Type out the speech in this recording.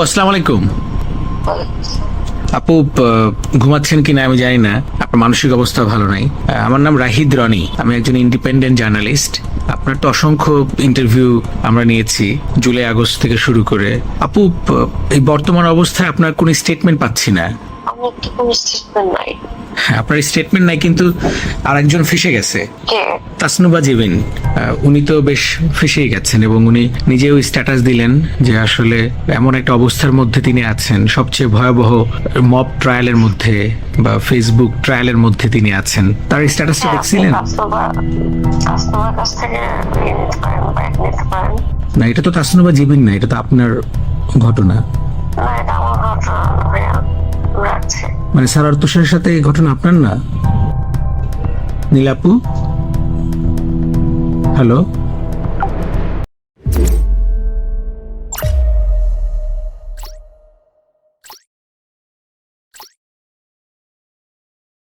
আসসালামু আলাইকুম। আপু ঘুমাচ্ছেন কিনা আমি জানি না। আপনার মানসিক অবস্থা ভালো নাই। আমার নাম রাহিদ রনি। আমি একজন ইন্ডিপেন্ডেন্ট জার্নালিস্ট আপনার তো অসংখ্য ইন্টারভিউ আমরা নিয়েছি জুলাই আগস্ট থেকে শুরু করে। আপু এই বর্তমান অবস্থায় আপনার কোনো স্টেটমেন্ট পাচ্ছি না। আমার কোনো স্টেটমেন্ট নাই। হ্যাঁ, আপনার স্টেটমেন্ট নাই কিন্তু আরেকজন ফেসে গেছে। তাসনুবা জেবিন। উনি তো বেশ ফেসেই গেছেন এবং উনি নিজেও স্ট্যাটাস দিলেন যে আসলে এমন একটা অবস্থার মধ্যে তিনি আছেন সবচেয়ে ভয়াবহ মব ট্রায়ালের মধ্যে বা ফেসবুক ট্রায়ালের মধ্যে তিনি আছেন। তার স্ট্যাটাসটা দেখছিলেন? না এটা তো তাসনুবা জেবিন না এটা তো আপনার ঘটনা। না এটা আমার ঘটনা। মানে সারার তুষারের সাথে এই ঘটনা আপনার না? নীলাপু? হ্যালো?